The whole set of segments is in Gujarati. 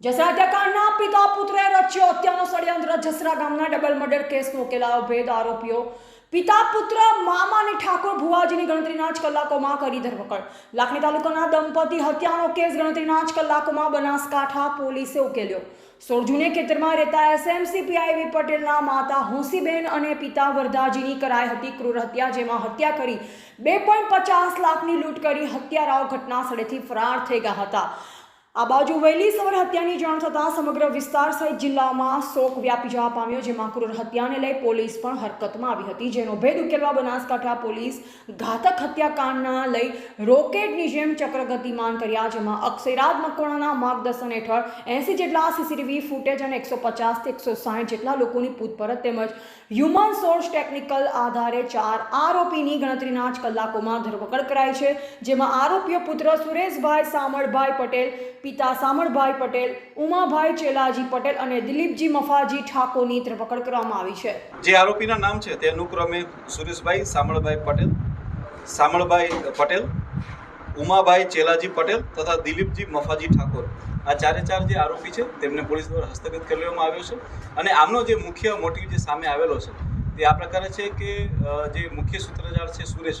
જસરા હત્યાકાંડના પિતા પુત્રે રચ્યો હત્યાનો ષડયંત્ર. જસરા ગામના ડબલ મર્ડર કેસનો ઉકેલાયો ભેદ આરોપીઓ. પિતા પુત્ર મામા અને ઠાકોર ભુવાજીની ગણતરીના જ કલાકોમાં કરી ધરપકડ. લાખણી તાલુકાના દંપતી હત્યાનો કેસ ગણતરીના જ કલાકોમાં બનાસકાંઠા પોલીસે ઉકેલ્યો. સોળ ખેતરમાં રહેતા એસએમસી પીઆઈવી પટેલના માતા હોંસીબેન અને પિતા વરદાજીની કરાઈ હતી ક્રૂર હત્યા, જેમાં હત્યા કરી બે પોઈન્ટ પચાસ લાખની લૂંટ કરી. હત્યારાઓ ઘટના સ્થળેથી ફરાર થઈ ગયા હતા. આ બાજુ વહેલી સવાર હત્યાની જાણ થતાં સમગ્ર વિસ્તાર સહિત જિલ્લામાં શોક વ્યાપી જવા પામ્યો, જેમાં ક્રૂર હત્યાને લઈ પોલીસ પણ હરકતમાં આવી હતી. જેનો ભેદ ઉકેલવા બનાસકાંઠા પોલીસ ઘાતક હત્યાકાંડના લઈ રોકેટની જેમ ચક્રગતિમાન કર્યા, જેમાં અક્ષયરાજ મકવાણાના માર્ગદર્શન હેઠળ એંસી જેટલા સીસીટીવી ફૂટેજ અને એકસો પચાસથી એકસો સાઠ જેટલા લોકોની પૂછપરછ તેમજ હ્યુમન સોર્સ ટેકનિકલ આધારે ચાર આરોપીની ગણતરીના જ કલાકોમાં ધરપકડ કરાઈ છે, જેમાં આરોપીઓ પુત્ર સુરેશભાઈ, સામળભાઈ પટેલ પિતા સામળભાઈ પટેલ, ઉમાભાઈ ચેલાજી પટેલ અને દિલીપજી મફાજી ઠાકોરની ધરપકડ કરવામાં આવી છે. જે આરોપીના નામ છે તે અનુક્રમે સુરેશભાઈ સામળભાઈ પટેલ સામળભાઈ પટેલ, ઉમાભાઈ ચેલાજી પટેલ તથા દિલીપજી મફાજી ઠાકોર. આ ચારે ચાર જે આરોપી છે તેમને પોલીસ દ્વારા હસ્તગત કરી લેવામાં આવ્યો છે અને આમનો જે મુખ્ય મોટિવ જે સામે આવેલો છે તે આ પ્રકારે છે કે જે મુખ્ય સૂત્રધાર છે સુરેશ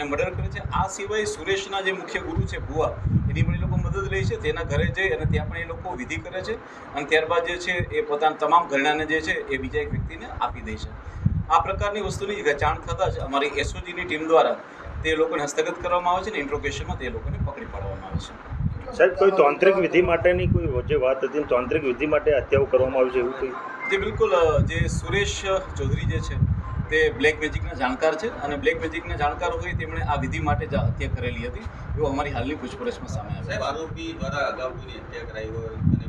અને મર્ડર કરે છે. આ સિવાય સુરેશના જે મુખ્ય ગુરુ છે ભુવા એની પણ એ લોકો મદદ લે છે. તેના ઘરે જઈ અને ત્યાં પણ એ લોકો વિધિ કરે છે. અને ત્યારબાદ જે છે એ પોતાના તમામ ઘરણાને જે છે એ બીજા એક વ્યક્તિને આપી દે છે. આ પ્રકારની વસ્તુની જાણ થતાં જ અમારી એસઓજીની ટીમ દ્વારા તે લોકોને હસ્તગત કરવામાં આવે છે અને ઇન્ટ્રોગેશનમાં તે લોકોને પકડી પાડવામાં આવે છે. સાહેબ કોઈ તાંત્રિક વિધિ માટેની કોઈ જે વાત હતી તાંત્રિક વિધિ માટે હત્યાઓ કરવામાં આવી છે એવું કોઈ? તે બિલકુલ જે સુરેશ ચૌધરી જે છે તે બ્લેક મેજિકના જાણકાર છે અને બ્લેક મેજિકના જાણકાર હોય તેમણે આ વિધિ માટે જ હત્યા કરેલી હતી. એવું અમારી હાલની પૂછપરછમાં સામે આવ્યું. સાહેબ આરોપી દ્વારા અગાઉ હત્યા કરાઈ હોય અને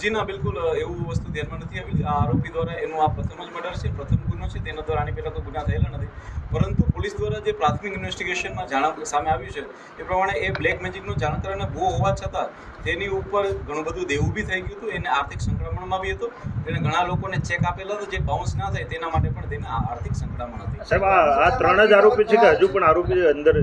જી ના બિલકુલ એવું વસ્તુ ધ્યાનમાં નથી આવી આ આરોપી દ્વારા એનું આ પ્રથમ જ મર્ડર છે પ્રથમ ગુનો છે તેના દ્વારા આની પહેલાં તો ગુના થયેલા નથી. પરંતુ પોલીસ દ્વારા જે પ્રાથમિક ઇન્વેસ્ટિગેશનમાં જાણ સામે આવ્યું છે, એ પ્રમાણે એ બ્લેક મેજિકનો જાણકાર અને ભૂ હોવા છતાં તેની ઉપર ઘણું બધું દેવું બી થઈ ગયું હતું, એને આર્થિક સંક્રમણમાં બી હતું. એને ઘણા લોકોને ચેક આપેલા હતા, જે બાઉન્સ ના થાય તેના માટે પણ તેને આર્થિક સંકળામણ હતી. સાહેબ, આ ત્રણ જ આરોપી છે કે હજુ પણ આરોપી અંદર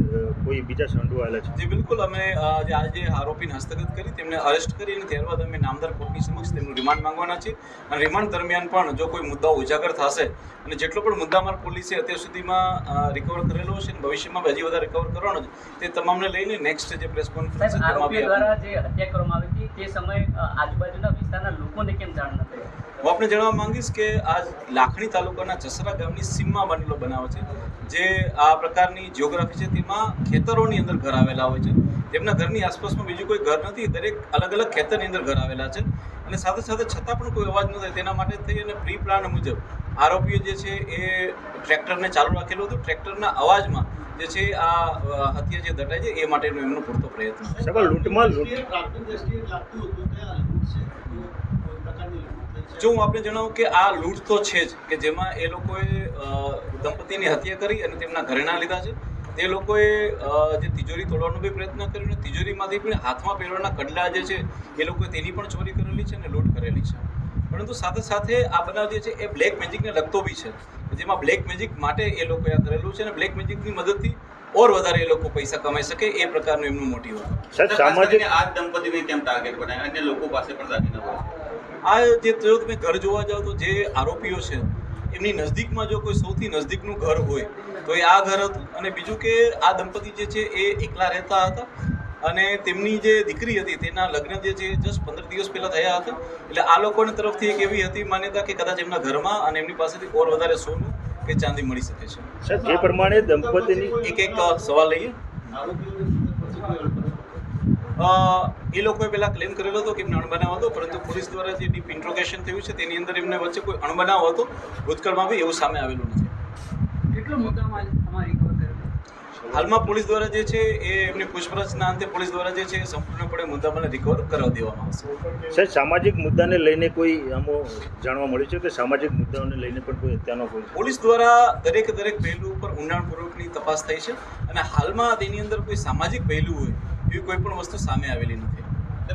કોઈ બીજા સંડોવાયેલા છે. જી બિલકુલ. અમે જે આજે આરોપીને હસ્તગત કરી તેમને અરેસ્ટ કરી અને ત્યારબાદ અમે નામદાર કોર્ટની સમક્ષ તેમનું રિમાન્ડ માંગવાના છે અને રિમાન્ડ દરમિયાન પણ જો કોઈ મુદ્દાઓ ઉજાગર થશે અને જેટલો પણ મુદ્દામાલ પોલીસે અત્યાર સુધીમાં રિકવર કરેલો છે અને ભવિષ્યમાં હજી વધારે રિકવર કરવાનો છે તે તમામને લઈને નેક્સ્ટ જે પ્રેસ કોન્ફરન્સ દ્વારા જે હત્યા કરવામાં આવી હતી તે સમયે આજુબાજુના વિસ્તારના લોકોને કેમ જાણ ન થઈ હું આપને જણાવવા માંગીશ કે આ લાખણી તાલુકાના જસરા ગામની સીમમાં બનેલો બનાવ છે જે આ પ્રકારની જિયોગ્રાફી છે તેમાં ખેતરોની અંદર ઘર આવેલા હોય છે. તેમના ઘરની આસપાસમાં બીજું કોઈ ઘર નથી દરેક અલગ અલગ ખેતરની અંદર ઘર આવેલા છે. અને સાથે સાથે છતાં પણ કોઈ અવાજ ન થાય તેના માટે થઈ અને પ્રી પ્લાન મુજબ આરોપીઓ જે છે એ ટ્રેક્ટરને ચાલુ રાખેલું હતું. ટ્રેક્ટરના અવાજમાં જે છે આ હત્યા જે દટાય છે એ માટેનો એમનો પૂરતો પ્રયત્ન. છે લૂંટમાં લૂંટ જો હું આપણે જણાવું કે આ લૂંટ તો છે જ કે જેમાં એ લોકોએ દંપતીની હત્યા કરી અને તેમના ઘરેણા લીધા છે. તે લોકોએ જે તિજોરી તોડવાનો બી પ્રયત્ન કર્યો અને તિજોરીમાંથી પણ હાથમાં પહેરવાના કડલા જે છે એ લોકોએ તેની પણ ચોરી કરેલી છે અને લૂંટ કરેલી છે. પરંતુ સાથે સાથે આ બનાવ જે છે એ બ્લેક મેજિકને લગતો બી છે. જેમાં બ્લેક મેજિક માટે એ લોકોએ આ કરેલું છે અને બ્લેક મેજિકની મદદથી ઓર વધારે એ લોકો પૈસા કમાઈ શકે એ પ્રકારનું એમનું મોટિવ હતું. સામાજિક આ દંપતીને કેમ ટાર્ગેટ બનાવ્યા? અન્ય લોકો પાસે પણ દાગીના હોય આ જે જો તમે ઘર જોવા જાઓ તો જે આરોપીઓ છે એમની નજદીકમાં જો કોઈ સૌથી નજદીકનું ઘર હોય તો એ આ ઘર હતું. અને બીજું કે આ દંપતી જે છે એ એકલા રહેતા હતા. અને તેમની જે દીકરી હતી તેના લગ્ન જે છે જસ્ટ પંદર દિવસ પહેલા થયા હતા. એટલે આ લોકોની તરફથી એક એવી હતી માન્યતા કે કદાચ એમના ઘરમાં અને એમની પાસેથી ઓર વધારે સોનું કે ચાંદી મળી શકે છે. જે પ્રમાણે દંપતીની એક એક સવાલ લઈએ. એ લોકોએ પહેલાં ક્લેમ કરેલો હતો કે એમને અણબનાવ હતો, પરંતુ પોલીસ દ્વારા જે ડીપ ઇન્ટ્રોગેશન થયું છે, તેની અંદર એમને વચ્ચે કોઈ અણબનાવ હતો. ભૂતકાળમાં બી એવું સામે આવેલું નથી. કેટલો મુદ્દામાં તમારી હાલમાં પોલીસ દ્વારા જે છે એ એમની પૂછપરછના અંતે પોલીસ દ્વારા જે છે એ સંપૂર્ણપણે મુદ્દામાં રિકવર કરાવી દેવામાં આવશે સાહેબ સામાજિક મુદ્દાને લઈને કોઈ આમો જાણવા મળ્યું છે કે સામાજિક મુદ્દાઓને લઈને પણ કોઈ અત્યારનો કોઈ પોલીસ દ્વારા દરેક દરેક પહેલું ઉપર ઊંડાણપૂર્વકની તપાસ થઈ છે અને હાલમાં તેની અંદર કોઈ સામાજિક પહેલું હોય એવી કોઈ પણ વસ્તુ સામે આવેલી નથી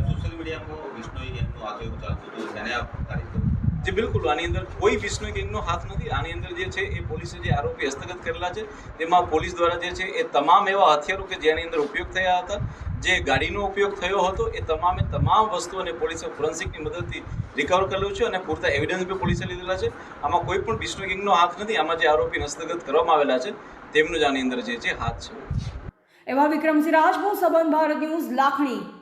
સોશિયલ મીડિયામાં વિષ્ણુ ગેંગનું આગળ ચાલતું હતું તેને. જે, બિલકુલ. આની અંદર કોઈ વિષ્ણુ ગેંગનો હાથ નથી. આની અંદર જે છે, એ પોલીસે જે આરોપી હસ્તગત કરેલા છે, તેમાં પોલીસ દ્વારા જે છે, એ તમામ એવા હથિયારો કે જેની અંદર ઉપયોગ થયા હતા, જે ગાડીનો ઉપયોગ થયો હતો, એ તમામે તમામ વસ્તુઓને પોલીસે ફોરેન્સિકની મદદથી રિકવર કરેલું છે અને પૂરતા એવિડન્સ બી પોલીસે લીધેલા છે. આમાં કોઈ પણ વિષ્ણુ ગેંગનો હાથ નથી. આમાં જે આરોપી હસ્તગત કરવામાં આવેલા છે, તેમનું જ આની અંદર જે છે, હાથ છે. એવા વિક્રમસિંહ રાજપૂત સંબંધ ભારત ન્યૂઝ, લાખણી.